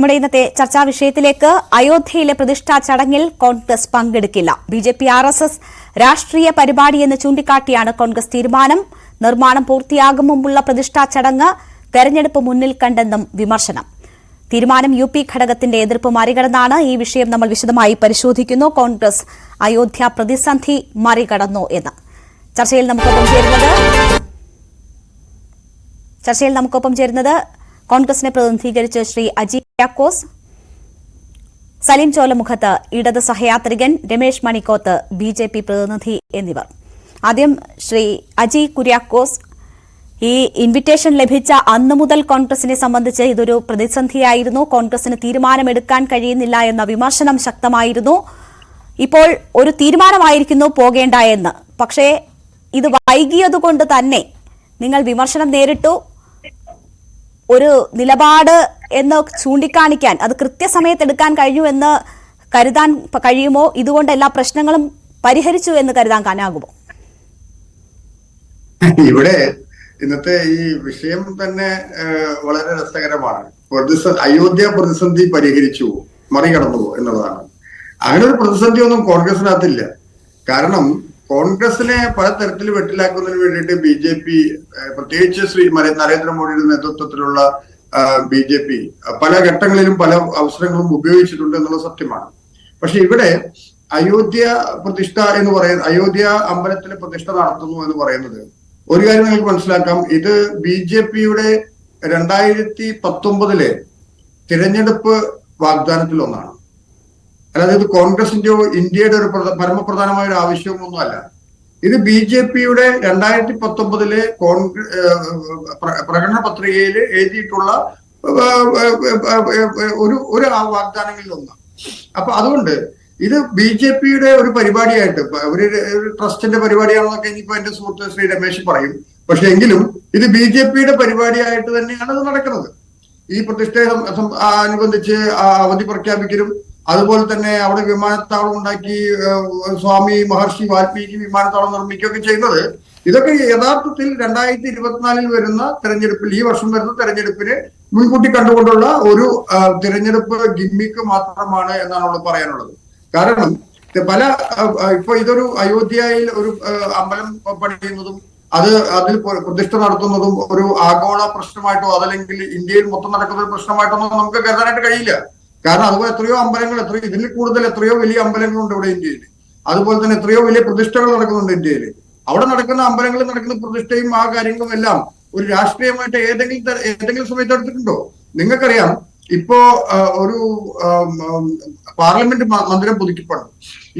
നമ്മുടെ ഇന്നത്തെ ചർച്ചാ വിഷയത്തിലേക്ക് അയോധ്യയിലെ പ്രതിഷ്ഠാ ചടങ്ങിൽ Congress പങ്കെടുക്കില്ല. B J P R S S രാഷ്ട്രീയ പരിപാടിയെന്ന് ചൂണ്ടിക്കാട്ടിയാണ് കോൺഗ്രസ് തീരുമാനം. നിർമ്മാണം പൂർത്തിയാകും മുമ്പുള്ള പ്രതിഷ്ഠാ ചടങ്ങ് തെരഞ്ഞെടുപ്പ് മുന്നിൽ കണ്ടെന്നും വിമർശനം. തീരുമാനം യു പി ഘടകത്തിന്റെ എതിർപ്പ് മറികടന്നാണ് ഈ വിഷയം നമ്മൾ വിശദമായി പരിശോധിക്കുന്നു. കോൺഗ്രസ് അയോധ്യ പ്രതിസന്ധി മറികടന്നു എന്ന്. ചർച്ചയിൽ നമുക്കൊപ്പം ചേരുന്നത് ചർച്ചയിൽ നമുക്കൊപ്പം ചേരുന്നത് കോൺഗ്രസിനെ പ്രതിനിധീകരിച്ച് ശ്രീ അജി യാക്കോസ് സലീം ചോലമുഖത്ത് ഇടത് സഹയാത്രികൻ Ramesh Manikoth B J P പ്രതിനിധി എന്നിവർ. ആദ്യം ശ്രീ അജി കുര്യാക്കോസ് ഈ ഇൻവിറ്റേഷൻ ലഭിച്ച അന്നു മുതൽ കോൺഗ്രസിനെ സംബന്ധിച്ച് ഇതൊരു പ്രതിസന്ധിയായിരുന്നു. കോൺഗ്രസിന് തീരുമാനമെടുക്കാൻ കഴിയുന്നില്ല എന്ന വിമർശനം ശക്തമായിരുന്നു. ഇപ്പോൾ ഒരു തീരുമാനമായിരിക്കുന്നു പോകേണ്ട എന്ന്. പക്ഷേ ഇത് വൈകിയതുകൊണ്ട് തന്നെ നിങ്ങൾ വിമർശനം നേരിട്ടു. ഒരു നിലപാട് എന്ന് ചൂണ്ടിക്കാണിക്കാൻ അത് കൃത്യസമയത്ത് എടുക്കാൻ കഴിഞ്ഞു എന്ന് കരുതാൻ കഴിയുമോ? ഇതുകൊണ്ട് എല്ലാ പ്രശ്നങ്ങളും പരിഹരിച്ചു എന്ന് കരുതാൻ കാനാകുമോ ഇവിടെ ഇന്നത്തെ ഈ വിഷയം തന്നെ വളരെ രസകരമാണ്. അയോധ്യ പ്രതിസന്ധി പരിഹരിച്ചു മറികടന്നു എന്നുള്ളതാണ്. അങ്ങനെ ഒരു പ്രതിസന്ധി ഒന്നും കോൺഗ്രസിനകത്തില്ല. കാരണം കോൺഗ്രസിനെ പല തരത്തിൽ വെട്ടിലാക്കുന്നതിന് വേണ്ടിയിട്ട് ബി ജെ പി പ്രത്യേകിച്ച് ശ്രീ നരേന്ദ്രമോദിയുടെ നേതൃത്വത്തിലുള്ള ബി ജെ പി പല ഘട്ടങ്ങളിലും പല അവസരങ്ങളും ഉപയോഗിച്ചിട്ടുണ്ട് എന്നുള്ള സത്യമാണ്. പക്ഷെ ഇവിടെ അയോധ്യ പ്രതിഷ്ഠ എന്ന് പറയുന്നത് അയോധ്യ അമ്പലത്തിലെ പ്രതിഷ്ഠ നടത്തുന്നു എന്ന് പറയുന്നത് ഒരു കാര്യം നിങ്ങൾക്ക് മനസ്സിലാക്കാം. ഇത് ബി ജെ പിയുടെ രണ്ടായിരത്തി പത്തൊമ്പതിലെ തിരഞ്ഞെടുപ്പ് വാഗ്ദാനത്തിൽ ഒന്നാണ് അല്ലാതെ ഇത് കോൺഗ്രസിന്റെയോ ഇന്ത്യയുടെ ഒരു പരമപ്രധാനമായ ഒരു ആവശ്യമൊന്നുമല്ല. ഇത് ബി ജെ പിയുടെ രണ്ടായിരത്തി പത്തൊമ്പതിലെ കോൺഗ്രസ് പ്രകടന പത്രികയിൽ എഴുതിയിട്ടുള്ള ഒരു ഒരു വാഗ്ദാനങ്ങളിൽ ഒന്നാണ് അപ്പൊ അതുകൊണ്ട് ഇത് ബി ജെ പിയുടെ ഒരു പരിപാടിയായിട്ട് ഒരു ട്രസ്റ്റിന്റെ പരിപാടിയാണെന്നൊക്കെ ഇനിയിപ്പോ എന്റെ സുഹൃത്ത് ശ്രീ രമേശ് പറയും. പക്ഷെ എങ്കിലും ഇത് ബി ജെ പിയുടെ പരിപാടിയായിട്ട് തന്നെയാണ് ഇത് നടക്കുന്നത്. ഈ ആ അനുബന്ധിച്ച് അവധി പ്രഖ്യാപിക്കലും അതുപോലെ തന്നെ അവിടെ വിമാനത്താവളം ഉണ്ടാക്കി സ്വാമി മഹർഷി വാൽമീകി വിമാനത്താവളം നിർമ്മിക്കുകയൊക്കെ ചെയ്യുന്നത്. ഇതൊക്കെ യഥാർത്ഥത്തിൽ രണ്ടായിരത്തി ഇരുപത്തിനാലിൽ വരുന്ന തെരഞ്ഞെടുപ്പിൽ ഈ വർഷം വരുന്ന തെരഞ്ഞെടുപ്പിന് മുൻകൂട്ടി കണ്ടുകൊണ്ടുള്ള ഒരു തിരഞ്ഞെടുപ്പ് ഗിമ്മിക്ക് മാത്രമാണ് എന്നാണ് അവിടെ പറയാനുള്ളത്. കാരണം പല ഇപ്പൊ ഇതൊരു അയോധ്യയിൽ ഒരു അമ്പലം പണിയുന്നതും അത് അതിൽ പ്ര- പ്രതിഷ്ഠ നടത്തുന്നതും ഒരു ആഗോള പ്രശ്നമായിട്ടോ അതല്ലെങ്കിൽ ഇന്ത്യയിൽ മൊത്തം നടക്കുന്ന ഒരു പ്രശ്നമായിട്ടോ നമുക്ക് കരുതാനായിട്ട് കഴിയില്ല. കാരണം അതുപോലെ എത്രയോ അമ്പലങ്ങൾ എത്രയോ ഇതിൽ കൂടുതൽ എത്രയോ വലിയ അമ്പലങ്ങളുണ്ട് ഇവിടെ ഇന്ത്യയിൽ. അതുപോലെ തന്നെ എത്രയോ വലിയ പ്രതിഷ്ഠകൾ നടക്കുന്നുണ്ട് ഇന്ത്യയിൽ. അവിടെ നടക്കുന്ന അമ്പലങ്ങളിൽ നടക്കുന്ന പ്രതിഷ്ഠയും ആ കാര്യങ്ങളും എല്ലാം ഒരു രാഷ്ട്രീയമായിട്ട് ഏതെങ്കിലും ഏതെങ്കിലും സമയത്ത് എടുത്തിട്ടുണ്ടോ? നിങ്ങൾക്കറിയാം ഇപ്പോ ഒരു പാർലമെന്റ് മന്ദിരം പുതുക്കിപ്പണു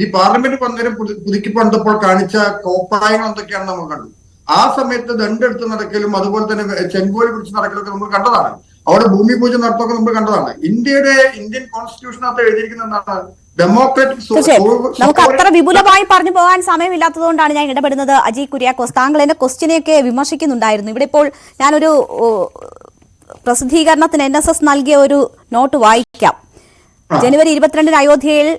ഈ പാർലമെന്റ് മന്ദിരം പുതുക്കി പണിതപ്പോൾ കാണിച്ച കോപ്രായങ്ങൾ എന്തൊക്കെയാണ് നമ്മൾ കണ്ടു. ആ സമയത്ത് ദണ്ടെടുത്ത് നടക്കലും അതുപോലെ തന്നെ ചെങ്കോൽ പിടിച്ച് നടക്കലൊക്കെ നമ്മൾ കണ്ടതാണ്. അവിടെ ഭൂമി പൂജ നടത്തൊക്കെ നമ്മൾ കണ്ടതാണ്. ഇന്ത്യയുടെ ഇന്ത്യൻ കോൺസ്റ്റിറ്റ്യൂഷനകത്ത് എഴുതിയിരിക്കുന്ന എന്താണ്? ഡെമോക്രാറ്റിക് നമുക്ക് അത്ര വിപുലമായി പറഞ്ഞു പോകാൻ സമയമില്ലാത്തതുകൊണ്ടാണ് ഞാൻ ഇടപെടുന്നത്. അജി കുര്യാക്കോസ് താങ്കൾ എന്റെ ക്വസ്റ്റിനെയൊക്കെ വിമർശിക്കുന്നുണ്ടായിരുന്നു. ഇവിടെ ഇപ്പോൾ ഞാനൊരു പ്രസിദ്ധീകരണത്തിന് എൻ എസ് എസ് നൽകിയ ഒരു നോട്ട് വായിക്കാം. ജനുവരി ഇരുപത്തിരണ്ടിന് അയോധ്യയിൽ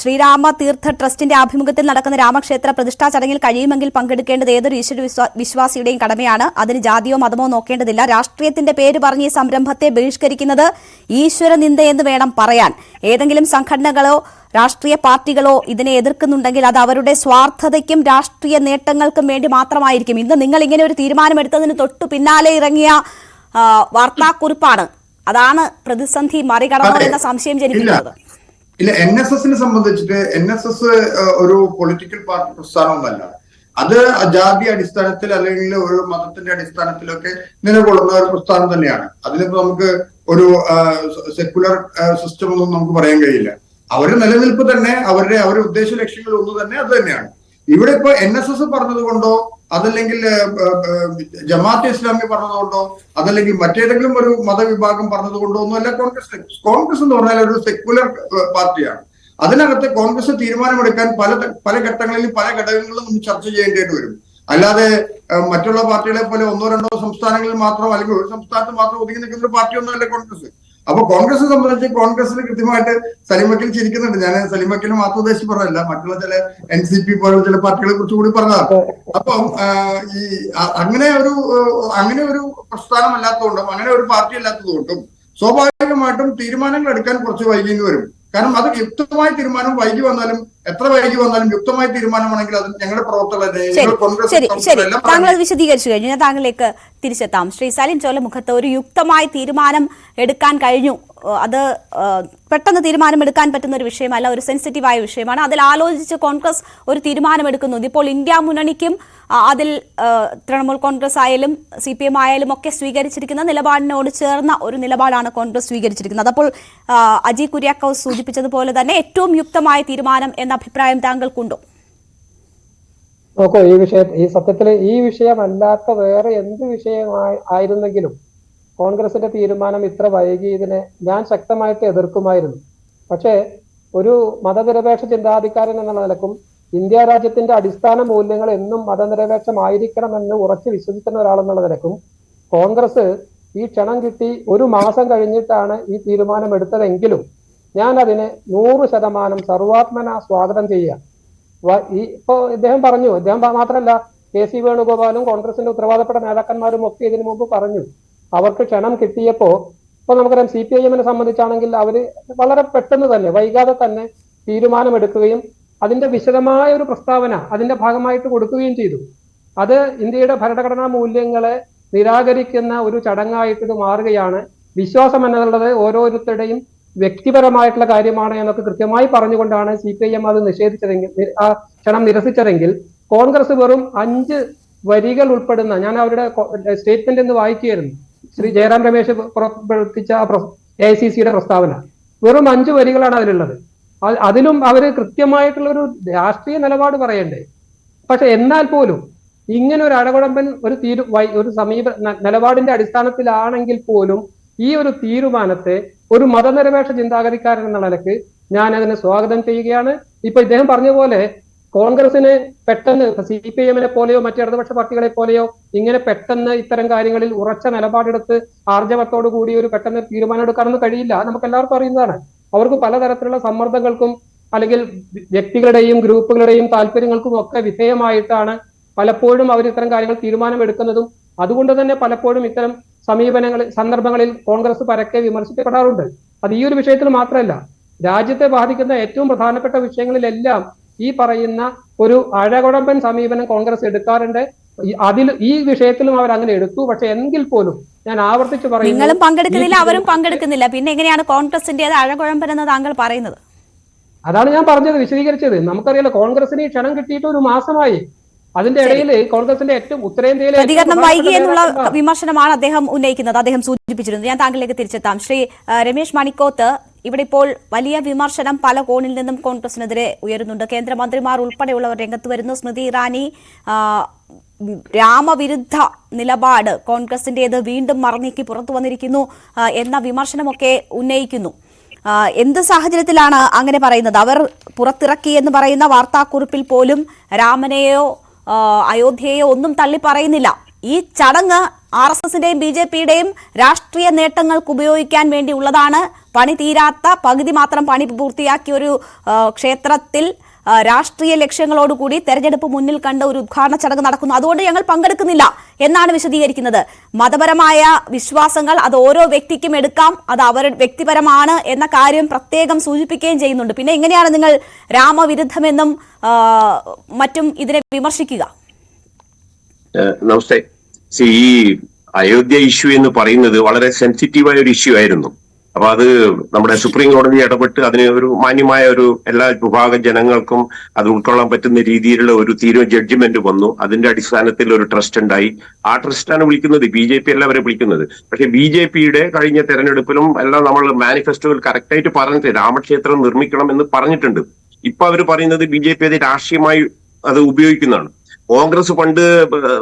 ശ്രീരാമ തീർത്ഥ ട്രസ്റ്റിന്റെ ആഭിമുഖ്യത്തിൽ നടക്കുന്ന രാമക്ഷേത്ര പ്രതിഷ്ഠാ ചടങ്ങിൽ കഴിയുമെങ്കിൽ പങ്കെടുക്കേണ്ടത് ഏതൊരു ഈശ്വര വിശ്വാസിയുടെയും കടമയാണ്. അതിന് ജാതിയോ മതമോ നോക്കേണ്ടതില്ല. രാഷ്ട്രീയത്തിന്റെ പേര് പറഞ്ഞ് ഈ സംരംഭത്തെ ബഹിഷ്കരിക്കുന്നത് ഈശ്വര നിന്ദയെന്ന് വേണം പറയാൻ. ഏതെങ്കിലും സംഘടനകളോ രാഷ്ട്രീയ പാർട്ടികളോ ഇതിനെ എതിർക്കുന്നുണ്ടെങ്കിൽ അത് അവരുടെ സ്വാർത്ഥതയ്ക്കും രാഷ്ട്രീയ നേട്ടങ്ങൾക്കും വേണ്ടി മാത്രമായിരിക്കും. ഇന്ന് നിങ്ങൾ ഇങ്ങനെ ഒരു തീരുമാനമെടുത്തതിന് തൊട്ടു പിന്നാലെ ഇറങ്ങിയ വാർത്താക്കുറിപ്പാണ്. അതാണ് പ്രതിസന്ധി മറികടന്നോ. എന്ന സംശയം ഇല്ല. ജനിക്കുന്നത് ഇല്ല എൻ എസ് എസിനെ സംബന്ധിച്ചിട്ട് എൻ എസ് എസ് ഒരു പൊളിറ്റിക്കൽ പാർട്ടി പ്രസ്ഥാനമൊന്നല്ല അത് ജാതി അടിസ്ഥാനത്തിൽ അല്ലെങ്കിൽ ഒരു മതത്തിന്റെ അടിസ്ഥാനത്തിലൊക്കെ നിലകൊള്ളുന്ന ഒരു പ്രസ്ഥാനം തന്നെയാണ്. അതിലിപ്പോ നമുക്ക് ഒരു സെക്കുലർ സിസ്റ്റം ഒന്നും നമുക്ക് പറയാൻ കഴിയില്ല. അവരുടെ നിലനിൽപ്പ് തന്നെ അവരുടെ അവരുടെ ഉദ്ദേശ ലക്ഷ്യങ്ങൾ ഒന്ന് തന്നെ അത് തന്നെയാണ്. ഇവിടെ ഇപ്പൊ എൻ എസ് എസ് പറഞ്ഞത് കൊണ്ടോ അതല്ലെങ്കിൽ ജമാഅത്തെ ഇസ്ലാമി പറഞ്ഞതുകൊണ്ടോ? അതല്ലെങ്കിൽ മറ്റേതെങ്കിലും ഒരു മതവിഭാഗം പറഞ്ഞതുകൊണ്ടോ ഒന്നുമല്ല കോൺഗ്രസ്. കോൺഗ്രസ് എന്ന് പറഞ്ഞാൽ ഒരു സെക്യുലർ പാർട്ടിയാണ്. അതിനകത്ത് കോൺഗ്രസ് തീരുമാനമെടുക്കാൻ പല പല ഘട്ടങ്ങളിൽ പല ഘടകങ്ങളിലും നമ്മൾ ചർച്ച ചെയ്യേണ്ടതായിട്ട് വരും. അല്ലാതെ മറ്റുള്ള പാർട്ടികളെ പോലെ ഒന്നോ രണ്ടോ സംസ്ഥാനങ്ങളിൽ മാത്രം അല്ലെങ്കിൽ ഒരു സംസ്ഥാനത്ത് മാത്രം ഒതുങ്ങി നിൽക്കുന്ന ഒരു പാർട്ടി പാർട്ടിയൊന്നുമല്ല കോൺഗ്രസ്. അപ്പൊ കോൺഗ്രസിനെ സംബന്ധിച്ച് കോൺഗ്രസിന് കൃത്യമായിട്ട് സലിമക്കിൽ ചിരിക്കുന്നുണ്ട്. ഞാൻ സലിമക്കിൽ മാത്രം ഉദ്ദേശിച്ച് പറഞ്ഞല്ല മറ്റുള്ള ചില എൻ സി പി പോലുള്ള ചില പാർട്ടികളെ കുറിച്ച് കൂടി പറഞ്ഞതാണ്. അപ്പം ഈ അങ്ങനെ ഒരു അങ്ങനെ ഒരു പ്രസ്ഥാനം അല്ലാത്തതുകൊണ്ടും അങ്ങനെ ഒരു പാർട്ടി അല്ലാത്തതുകൊണ്ടും സ്വാഭാവികമായിട്ടും തീരുമാനങ്ങൾ എടുക്കാൻ കുറച്ച് വൈകിന്ന് വരും. കാരണം അത് യുക്തമായ തീരുമാനം വൈകി വന്നാലും എത്ര വൈകി വന്നാലും യുക്തമായ തീരുമാനമാണെങ്കിൽ അത് ഞങ്ങളുടെ എല്ലാം താങ്കൾ വിശദീകരിച്ചു കഴിഞ്ഞു. ഞാൻ താങ്കളിലേക്ക് തിരിച്ചെത്താം. ശ്രീ സലിൻ ചോലമുഖത്ത് ഒരു യുക്തമായ തീരുമാനം എടുക്കാൻ കഴിഞ്ഞു. അത് പെട്ടെന്ന് തീരുമാനമെടുക്കാൻ പറ്റുന്ന ഒരു വിഷയമല്ല ഒരു സെൻസിറ്റീവായ വിഷയമാണ്. അതിൽ ആലോചിച്ച് കോൺഗ്രസ് ഒരു തീരുമാനമെടുക്കുന്നു. ഇപ്പോൾ ഇന്ത്യ മുന്നണിക്കും അതിൽ തൃണമൂൽ കോൺഗ്രസ് ആയാലും സി പി എം ആയാലും ഒക്കെ സ്വീകരിച്ചിരിക്കുന്ന നിലപാടിനോട് ചേർന്ന ഒരു നിലപാടാണ് കോൺഗ്രസ് സ്വീകരിച്ചിരിക്കുന്നത്. അപ്പോൾ അജി കുര്യാക്കോസ് സൂചിപ്പിച്ചതുപോലെ തന്നെ ഏറ്റവും യുക്തമായ തീരുമാനം എന്ന അഭിപ്രായം താങ്കൾക്കുണ്ടോ? നോക്കൂ ഈ വിഷയം ഈ സത്യത്തിൽ ഈ വിഷയമല്ലാത്ത വേറെ എന്ത് വിഷയമായി ആയിരുന്നെങ്കിലും കോൺഗ്രസിന്റെ തീരുമാനം ഇത്ര വൈകിയതിനെ ഞാൻ ശക്തമായിട്ട് എതിർക്കുമായിരുന്നു. പക്ഷേ ഒരു മതനിരപേക്ഷ ചിന്താധികാരൻ എന്ന നിലക്കും ഇന്ത്യ രാജ്യത്തിന്റെ അടിസ്ഥാന മൂല്യങ്ങൾ എന്നും മതനിരപേക്ഷമായിരിക്കണമെന്ന് ഉറച്ചു വിശ്വസിക്കുന്ന ഒരാളെന്നുള്ള നിലക്കും കോൺഗ്രസ് ഈ ക്ഷണം കിട്ടി ഒരു മാസം കഴിഞ്ഞിട്ടാണ് ഈ തീരുമാനം എടുത്തതെങ്കിലും ഞാൻ അതിനെ നൂറ് ശതമാനം സർവാത്മന സ്വാഗതം ചെയ്യുക. ഈ ഇപ്പോ ഇദ്ദേഹം പറഞ്ഞു ഇദ്ദേഹം മാത്രമല്ല കെ സി വേണുഗോപാലും കോൺഗ്രസിന്റെ ഉത്തരവാദപ്പെട്ട നേതാക്കന്മാരും ഒക്കെ ഇതിനു മുമ്പ് പറഞ്ഞു അവർക്ക് ക്ഷണം കിട്ടിയപ്പോ ഇപ്പൊ നമുക്കറിയാം സി പി ഐ എമ്മിനെ സംബന്ധിച്ചാണെങ്കിൽ അവർ വളരെ പെട്ടെന്ന് തന്നെ വൈകാതെ തന്നെ തീരുമാനമെടുക്കുകയും അതിന്റെ വിശദമായ ഒരു പ്രസ്താവന അതിന്റെ ഭാഗമായിട്ട് കൊടുക്കുകയും ചെയ്തു. അത് ഇന്ത്യയുടെ ഭരണഘടനാ മൂല്യങ്ങളെ നിരാകരിക്കുന്ന ഒരു ചടങ്ങായിട്ട് ഇത് മാറുകയാണ്. വിശ്വാസം എന്നുള്ളത് ഓരോരുത്തരുടെയും വ്യക്തിപരമായിട്ടുള്ള കാര്യമാണ് എന്നൊക്കെ കൃത്യമായി പറഞ്ഞുകൊണ്ടാണ് സി പി ഐ എം അത് നിഷേധിച്ചതെങ്കിൽ ആ ക്ഷണം നിരസിച്ചതെങ്കിൽ കോൺഗ്രസ് വെറും അഞ്ച് വരികൾ ഉൾപ്പെടുന്ന ഞാൻ അവരുടെ സ്റ്റേറ്റ്മെന്റ് എന്ന് വായിക്കുകയായിരുന്നു. ശ്രീ ജയറാം രമേശ് പ്രവർത്തിച്ച എ ഐ സി സിയുടെ പ്രസ്താവന. വെറും അഞ്ച് വരികളാണ് അതിലുള്ളത്. അതിലും അവർ കൃത്യമായിട്ടുള്ള ഒരു രാഷ്ട്രീയ നിലപാട് പറയണ്ടേ? പക്ഷെ എന്നാൽ പോലും ഇങ്ങനെ ഒരു അടകുഴമ്പൻ ഒരു തീരു ഒരു സമീപ നിലപാടിന്റെ അടിസ്ഥാനത്തിലാണെങ്കിൽ പോലും ഈ ഒരു തീരുമാനത്തെ ഒരു മതനിരപേക്ഷ ചിന്താഗതിക്കാരൻ എന്ന നിലയ്ക്ക് ഞാൻ അതിനെ സ്വാഗതം ചെയ്യുകയാണ്. ഇപ്പൊ ഇദ്ദേഹം പറഞ്ഞ പോലെ കോൺഗ്രസിന് പെട്ടെന്ന് സി പി എമ്മിനെ പോലെയോ മറ്റു ഇടതുപക്ഷ പാർട്ടികളെ പോലെയോ ഇങ്ങനെ പെട്ടെന്ന് ഇത്തരം കാര്യങ്ങളിൽ ഉറച്ച നിലപാടെടുത്ത് ആർജവത്തോടു കൂടി ഒരു പെട്ടെന്ന് തീരുമാനം എടുക്കാനൊന്നും കഴിയില്ല നമുക്ക് എല്ലാവർക്കും അറിയുന്നതാണ്. അവർക്ക് പലതരത്തിലുള്ള സമ്മർദ്ദങ്ങൾക്കും അല്ലെങ്കിൽ വ്യക്തികളുടെയും ഗ്രൂപ്പുകളുടെയും താല്പര്യങ്ങൾക്കും ഒക്കെ വിധേയമായിട്ടാണ് പലപ്പോഴും അവർ ഇത്തരം കാര്യങ്ങൾ തീരുമാനമെടുക്കുന്നതും. അതുകൊണ്ട് തന്നെ പലപ്പോഴും ഇത്തരം സമീപനങ്ങളിൽ സന്ദർഭങ്ങളിൽ കോൺഗ്രസ് പരക്കെ വിമർശിക്കപ്പെടാറുണ്ട്. അത് ഈ ഒരു വിഷയത്തിൽ മാത്രമല്ല രാജ്യത്തെ ബാധിക്കുന്ന ഏറ്റവും പ്രധാനപ്പെട്ട വിഷയങ്ങളിലെല്ലാം ഈ പറയുന്ന ഒരു അഴകുഴമ്പൻ സമീപനം കോൺഗ്രസ് എടുക്കാറുണ്ട്. അതിൽ ഈ വിഷയത്തിലും അവർ അങ്ങനെ എടുത്തു. പക്ഷെ എങ്കിൽ പോലും ഞാൻ ആവർത്തിച്ച് പറയുന്നു നിങ്ങളും പങ്കെടുക്കുന്നില്ല അവരും പങ്കെടുക്കുന്നില്ല. പിന്നെ എങ്ങനെയാണ് കോൺഗ്രസിന്റെ അഴകുഴമ്പൻ എന്ന് താങ്കൾ പറയുന്നത്? അതാണ് ഞാൻ പറഞ്ഞത് വിശദീകരിച്ചത്. നമുക്കറിയാലോ കോൺഗ്രസിന് ഈ ക്ഷണം കിട്ടിയിട്ട് ഒരു മാസമായി അതിന്റെ ഇടയിൽ കോൺഗ്രസിന്റെ ഏറ്റവും ഉത്തരേന്ത്യയിലെ പ്രതികരണം വൈകി എന്നുള്ള വിമർശനമാണ് അദ്ദേഹം ഉന്നയിക്കുന്നത് അദ്ദേഹം സൂചിപ്പിച്ചിരുന്നു ഞാൻ താങ്കളിലേക്ക് തിരിച്ചെത്താം. ശ്രീ രമേശ് മണിക്കോത്ത് ഇവിടെ ഇപ്പോൾ വലിയ വിമർശനം പല കോണിൽ നിന്നും കോൺഗ്രസിനെതിരെ ഉയരുന്നുണ്ട്. കേന്ദ്രമന്ത്രിമാർ ഉൾപ്പെടെയുള്ളവർ രംഗത്ത് വരുന്നു. സ്മൃതി ഇറാനി രാമവിരുദ്ധ നിലപാട് കോൺഗ്രസിന്റേത് വീണ്ടും മറന്നീക്കി പുറത്തു വന്നിരിക്കുന്നു എന്ന വിമർശനമൊക്കെ ഉന്നയിക്കുന്നു. എന്ത് സാഹചര്യത്തിലാണ് അങ്ങനെ പറയുന്നത്? അവർ പുറത്തിറക്കി എന്ന് പറയുന്ന വാർത്താക്കുറിപ്പിൽ പോലും രാമനെയോ അയോധ്യയെയോ ഒന്നും തള്ളി പറയുന്നില്ല. ഈ ചടങ്ങ് ആർ എസ് എസിന്റെയും ബി ജെ പിയുടെയും രാഷ്ട്രീയ നേട്ടങ്ങൾക്ക് ഉപയോഗിക്കാൻ വേണ്ടി ഉള്ളതാണ് പണി തീരാത്ത പകുതി മാത്രം പണി പൂർത്തിയാക്കിയ ഒരു ക്ഷേത്രത്തിൽ രാഷ്ട്രീയ ലക്ഷ്യങ്ങളോടുകൂടി തെരഞ്ഞെടുപ്പ് മുന്നിൽ കണ്ട ഒരു ഉദ്ഘാടന ചടങ്ങ് നടക്കുന്നു. അതുകൊണ്ട് ഞങ്ങൾ പങ്കെടുക്കുന്നില്ല എന്നാണ് വിശദീകരിക്കുന്നത്. മതപരമായ വിശ്വാസങ്ങൾ അത് ഓരോ വ്യക്തിക്കും എടുക്കാം അത് അവരുടെ വ്യക്തിപരമാണ് എന്ന കാര്യം പ്രത്യേകം സൂചിപ്പിക്കുകയും ചെയ്യുന്നുണ്ട്. പിന്നെ എങ്ങനെയാണ് നിങ്ങൾ രാമവിരുദ്ധമെന്നും മറ്റും ഇതിനെ വിമർശിക്കുക? നമസ്തേ. സി ഈ അയോധ്യ ഇഷ്യൂ എന്ന് പറയുന്നത് വളരെ സെൻസിറ്റീവായ ഒരു ഇഷ്യൂ ആയിരുന്നു. അപ്പൊ അത് നമ്മുടെ സുപ്രീം കോടതി ഇടപെട്ട് അതിന് ഒരു മാന്യമായ ഒരു എല്ലാ വിഭാഗം ജനങ്ങൾക്കും അത് ഉൾക്കൊള്ളാൻ പറ്റുന്ന രീതിയിലുള്ള ഒരു തീരുമാന ജഡ്ജ്മെന്റ് വന്നു. അതിന്റെ അടിസ്ഥാനത്തിൽ ഒരു ട്രസ്റ്റ് ഉണ്ടായി. ആ ട്രസ്റ്റാണ് വിളിക്കുന്നത്. ബി ജെ പി അല്ല അവരെ വിളിക്കുന്നത്. പക്ഷെ ബി ജെ പിയുടെ കഴിഞ്ഞ തെരഞ്ഞെടുപ്പിലും എല്ലാം നമ്മൾ മാനിഫെസ്റ്റോയിൽ കറക്റ്റായിട്ട് പറഞ്ഞിട്ട് രാമക്ഷേത്രം നിർമ്മിക്കണം എന്ന് പറഞ്ഞിട്ടുണ്ട്. ഇപ്പൊ അവർ പറയുന്നത് ബി ജെ പി അത് രാഷ്ട്രീയമായി അത് ഉപയോഗിക്കുന്നതാണ്. കോൺഗ്രസ് പണ്ട്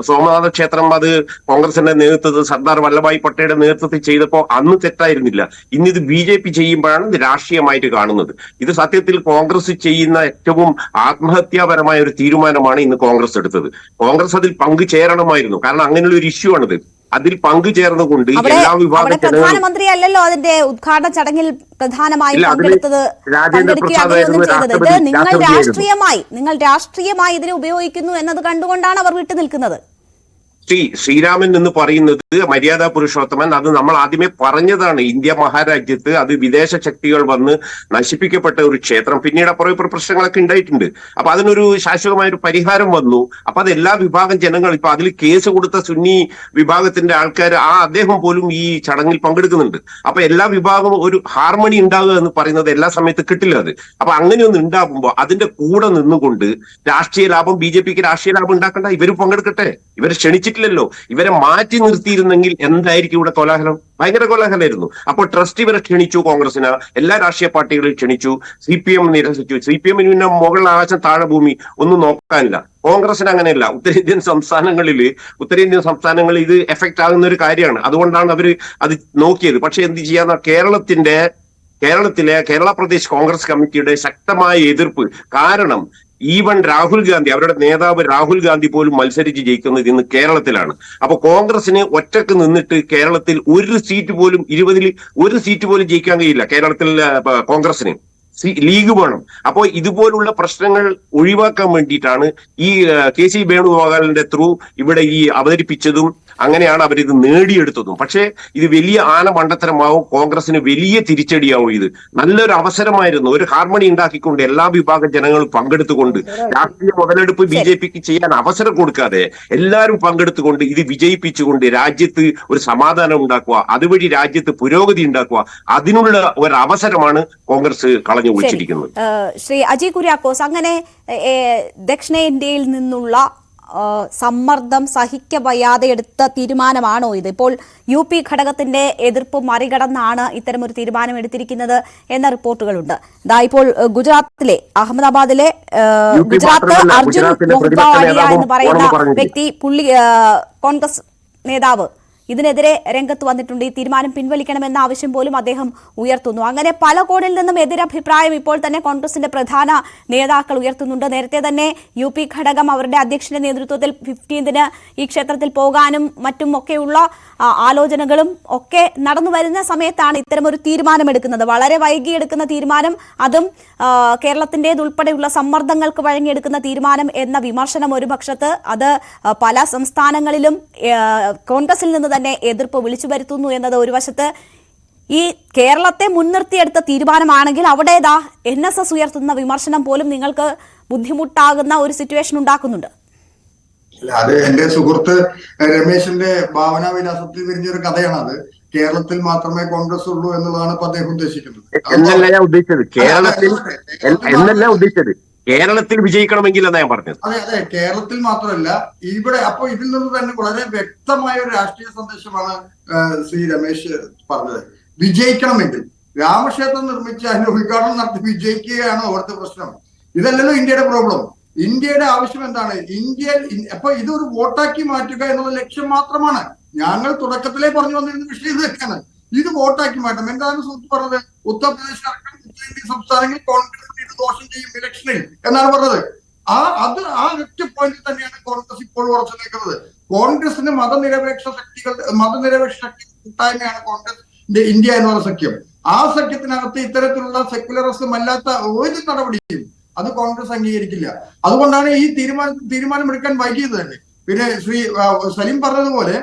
സോമനാഥ ക്ഷേത്രം അത് കോൺഗ്രസിന്റെ നേതൃത്വത്തിൽ സർദാർ വല്ലഭായ് പട്ടേയുടെ നേതൃത്വത്തിൽ ചെയ്തപ്പോൾ അന്ന് തെറ്റായിരുന്നില്ല. ഇന്നിത് ബി ജെ പി ചെയ്യുമ്പോഴാണ് ഇത് രാഷ്ട്രീയമായിട്ട് കാണുന്നത്. ഇത് സത്യത്തിൽ കോൺഗ്രസ് ചെയ്യുന്ന ഏറ്റവും ആത്മഹത്യാപരമായ ഒരു തീരുമാനമാണ് ഇന്ന് കോൺഗ്രസ് എടുത്തത്. കോൺഗ്രസ് അതിൽ പങ്കു ചേരണമായിരുന്നു കാരണം അങ്ങനെയുള്ള ഒരു ഇഷ്യൂ ആണിത്. അതിൽ പങ്കുചേർന്നുകൊണ്ട് എല്ലാ അവിടെ പ്രധാനമന്ത്രി അല്ലല്ലോ അതിന്റെ ഉദ്ഘാടന ചടങ്ങിൽ പ്രധാനമായും പങ്കെടുത്തത് നിങ്ങൾ. രാഷ്ട്രീയമായി നിങ്ങൾ രാഷ്ട്രീയമായി ഇതിനെ ഉപയോഗിക്കുന്നു എന്നത് കണ്ടുകൊണ്ടാണ് അവർ വിട്ടുനിൽക്കുന്നത് ശ്രീ ശ്രീരാമൻ എന്ന് പറയുന്നത് മര്യാദ പുരുഷോത്തമൻ. അത് നമ്മൾ ആദ്യമേ പറഞ്ഞതാണ്. ഇന്ത്യ മഹാരാജ്യത്ത് അത് വിദേശ ശക്തികൾ വന്ന് നശിപ്പിക്കപ്പെട്ട ഒരു ക്ഷേത്രം. പിന്നീട് അപ്പുറം ഇപ്പുറം പ്രശ്നങ്ങളൊക്കെ ഉണ്ടായിട്ടുണ്ട്. അപ്പൊ അതിനൊരു ശാശ്വതമായ ഒരു പരിഹാരം വന്നു. അപ്പൊ അത് എല്ലാ വിഭാഗം ജനങ്ങൾ ഇപ്പൊ അതിൽ കേസ് കൊടുത്ത സുന്നി വിഭാഗത്തിന്റെ ആൾക്കാർ ആ അദ്ദേഹം പോലും ഈ ചടങ്ങിൽ പങ്കെടുക്കുന്നുണ്ട്. അപ്പൊ എല്ലാ വിഭാഗവും ഒരു ഹാർമണി ഉണ്ടാകുക എന്ന് പറയുന്നത് എല്ലാ സമയത്ത് കിട്ടില്ല അത്. അപ്പൊ അങ്ങനെയൊന്നും ഉണ്ടാകുമ്പോൾ അതിന്റെ കൂടെ നിന്നുകൊണ്ട് രാഷ്ട്രീയ ലാഭം ബി ജെ പിക്ക് രാഷ്ട്രീയ ലാഭം ഉണ്ടാക്കണ്ട. ഇവർ പങ്കെടുക്കട്ടെ. ഇവരെ ക്ഷണിച്ചിട്ടില്ലല്ലോ ഇവരെ മാറ്റി നിർത്തിയിരുന്നെങ്കിൽ എന്തായിരിക്കും ഇവിടെ കോലാഹലം? ഭയങ്കര കോലാഹലമായിരുന്നു. അപ്പോൾ ട്രസ്റ്റ് ഇവരെ ക്ഷണിച്ചു കോൺഗ്രസിന് എല്ലാ രാഷ്ട്രീയ പാർട്ടികളെയും ക്ഷണിച്ചു. സി പി എം നിരസിച്ചു സി പി എമ്മിന് പിന്നെ മുകളിൽ ആകാശം താഴെ ഭൂമി ഒന്നും നോക്കാനില്ല. കോൺഗ്രസിന് അങ്ങനെയല്ല. ഉത്തരേന്ത്യൻ സംസ്ഥാനങ്ങളിൽ ഉത്തരേന്ത്യൻ സംസ്ഥാനങ്ങളിൽ ഇത് എഫക്റ്റ് ആകുന്ന ഒരു കാര്യമാണ്. അതുകൊണ്ടാണ് അവർ അത് നോക്കിയത്. പക്ഷെ എന്ത് ചെയ്യാന്ന കേരളത്തിന്റെ കേരളത്തിലെ കേരള പ്രദേശ് കോൺഗ്രസ് കമ്മിറ്റിയുടെ ശക്തമായ എതിർപ്പ് കാരണം ഈവൻ രാഹുൽ ഗാന്ധി അവരുടെ നേതാവ് രാഹുൽ ഗാന്ധി പോലും മത്സരിച്ച് ജയിക്കുന്നത് ഇന്ന് കേരളത്തിലാണ്. അപ്പൊ കോൺഗ്രസിന് ഒറ്റയ്ക്ക് നിന്നിട്ട് കേരളത്തിൽ ഒരു സീറ്റ് പോലും ഇരുപതിൽ ഒരു സീറ്റ് പോലും ജയിക്കാൻ കഴിയില്ല കേരളത്തിൽ കോൺഗ്രസിന്. ലീഗ് വേണം. അപ്പോൾ ഇതുപോലുള്ള പ്രശ്നങ്ങൾ ഒഴിവാക്കാൻ വേണ്ടിയിട്ടാണ് ഈ കെ സി വേണുഗോപാലിന്റെ ത്രൂ ഇവിടെ ഈ അവതരിപ്പിച്ചതും അങ്ങനെയാണ് അവരിത് നേടിയെടുത്തതും. പക്ഷേ ഇത് വലിയ ആന മണ്ടത്തരമാവും കോൺഗ്രസിന് വലിയ തിരിച്ചടിയാവും ഇത്. നല്ലൊരു അവസരമായിരുന്നു. ഒരു ഹാർമണി ഉണ്ടാക്കിക്കൊണ്ട് എല്ലാ വിഭാഗം ജനങ്ങളും പങ്കെടുത്തുകൊണ്ട് രാഷ്ട്രീയ മുതലെടുപ്പ് ബി ജെ പിക്ക് ചെയ്യാൻ അവസരം കൊടുക്കാതെ എല്ലാവരും പങ്കെടുത്തുകൊണ്ട് ഇത് വിജയിപ്പിച്ചുകൊണ്ട് രാജ്യത്ത് ഒരു സമാധാനം ഉണ്ടാക്കുക അതുവഴി രാജ്യത്ത് പുരോഗതി ഉണ്ടാക്കുക അതിനുള്ള ഒരു അവസരമാണ് കോൺഗ്രസ് കളഞ്ഞു കുഴിച്ചിരിക്കുന്നത് ശ്രീ അജയ് കുര്യാക്കോസ് അങ്ങനെ ദക്ഷിണേന്ത്യയിൽ നിന്നുള്ള സമ്മർദ്ദം സഹിക്കവയ്യാതെ എടുത്ത തീരുമാനമാണോ ഇത്? ഇപ്പോൾ യു പി ഘടകത്തിന്റെ എതിർപ്പ് മറികടന്നാണ് ഇത്തരമൊരു തീരുമാനം എടുത്തിരിക്കുന്നത് എന്ന റിപ്പോർട്ടുകളുണ്ട്. ഇതാ ഇപ്പോൾ ഗുജറാത്തിലെ അഹമ്മദാബാദിലെ ഗുജറാത്ത് അർജുൻ മൊഹ്ബാലിയ എന്ന് പറയുന്ന വ്യക്തി പുള്ളി കോൺഗ്രസ് നേതാവ് ഇതിനെതിരെ രംഗത്ത് വന്നിട്ടുണ്ട്. ഈ തീരുമാനം പിൻവലിക്കണമെന്ന ആവശ്യം പോലും അദ്ദേഹം ഉയർത്തുന്നു. അങ്ങനെ പല കോണിൽ നിന്നും എതിരഭിപ്രായം ഇപ്പോൾ തന്നെ കോൺഗ്രസിന്റെ പ്രധാന നേതാക്കൾ ഉയർത്തുന്നുണ്ട്. നേരത്തെ തന്നെ യു പി ഘടകം അവരുടെ അധ്യക്ഷന്റെ നേതൃത്വത്തിൽ ഫിഫ്റ്റീൻതിന് ഈ ക്ഷേത്രത്തിൽ പോകാനും മറ്റും ഒക്കെയുള്ള ആലോചനകളും ഒക്കെ നടന്നു വരുന്ന സമയത്താണ് ഇത്തരമൊരു തീരുമാനമെടുക്കുന്നത്. വളരെ വൈകിയെടുക്കുന്ന തീരുമാനം അതും കേരളത്തിന്റേത് ഉൾപ്പെടെയുള്ള സമ്മർദ്ദങ്ങൾക്ക് വഴങ്ങിയെടുക്കുന്ന തീരുമാനം എന്ന വിമർശനം ഒരു പക്ഷത്ത് അത് പല സംസ്ഥാനങ്ങളിലും കോൺഗ്രസിൽ നിന്ന് തന്നെ എതിർപ്പ് വിളിച്ചു വരുത്തുന്നു എന്നത് ഒരു വശത്ത് ഈ കേരളത്തെ മുൻനിർത്തിയെടുത്ത തീരുമാനമാണെങ്കിൽ അവിടേതാ എൻ എസ് എസ് ഉയർത്തുന്ന വിമർശനം പോലും നിങ്ങൾക്ക് ബുദ്ധിമുട്ടാകുന്ന ഒരു സിറ്റുവേഷൻ ഉണ്ടാക്കുന്നുണ്ട്. അല്ല, അത് എന്റെ സുഹൃത്ത് രമേശിന്റെ ഭാവനാ വിലാസത്തിൽ വിരിഞ്ഞൊരു കഥയാണ് അത് കേരളത്തിൽ മാത്രമേ കോൺഗ്രസ് ഉള്ളൂ എന്നുള്ളതാണ് ഇപ്പൊ അദ്ദേഹം ഉദ്ദേശിക്കുന്നത്. എന്നല്ല ഞാൻ ഉദ്ദേശിച്ചത്. കേരളത്തിൽ എന്നല്ല ഉദ്ദേശിച്ചത്. കേരളത്തിൽ വിജയിക്കണമെങ്കിൽ എന്നാ ഞാൻ പറഞ്ഞത്? അതെ അതെ കേരളത്തിൽ മാത്രമല്ല ഇവിടെ അപ്പൊ ഇതിൽ നിന്ന് തന്നെ വളരെ വ്യക്തമായ ഒരു രാഷ്ട്രീയ സന്ദേശമാണ് ശ്രീ രമേശ് പറഞ്ഞത്. വിജയിക്കണമെങ്കിൽ. രാമക്ഷേത്രം നിർമ്മിച്ച് അതിന്റെ ഉദ്ഘാടനം നടത്തി വിജയിക്കുകയാണ് അവിടുത്തെ പ്രശ്നം. ഇതല്ലല്ലോ ഇന്ത്യയുടെ പ്രോബ്ലം. ഇന്ത്യയുടെ ആവശ്യം എന്താണ്? ഇന്ത്യ അപ്പൊ ഇതൊരു വോട്ടാക്കി മാറ്റുക എന്നുള്ള ലക്ഷ്യം മാത്രമാണ്. ഞങ്ങൾ തുടക്കത്തിലേ പറഞ്ഞു വന്നിരുന്ന വിഷയം ഇതൊക്കെയാണ് ഇത് വോട്ടാക്കി മാറ്റണം. എന്താണ് സുഹൃത്ത് പറഞ്ഞത്? ഉത്തർപ്രദേശ് അടക്കം ഉത്തരേന്ത്യൻ സംസ്ഥാനങ്ങളിൽ കോൺഗ്രസ് ദോഷം ചെയ്യും ഇലക്ഷനിൽ എന്നാണ് പറഞ്ഞത്. ആ അത് ആ ഒറ്റ പോയിന്റിൽ തന്നെയാണ് കോൺഗ്രസ് ഇപ്പോൾ ഉറച്ചു നിൽക്കുന്നത്. കോൺഗ്രസിന് മതനിരപേക്ഷ ശക്തികൾ മതനിരപേക്ഷ ശക്തി കൂട്ടായ്മയാണ് കോൺഗ്രസ് ഇന്ത്യ എന്ന് പറഞ്ഞ സഖ്യം. ആ സഖ്യത്തിനകത്ത് ഇത്തരത്തിലുള്ള സെക്യുലറിസം അല്ലാത്ത ഒരു നടപടിയും അത് കോൺഗ്രസ് അംഗീകരിക്കില്ല. അതുകൊണ്ടാണ് ഈ തീരുമാനം തീരുമാനമെടുക്കാൻ വൈകിയത് തന്നെ. പിന്നെ ശ്രീ സലീം പറഞ്ഞതുപോലെ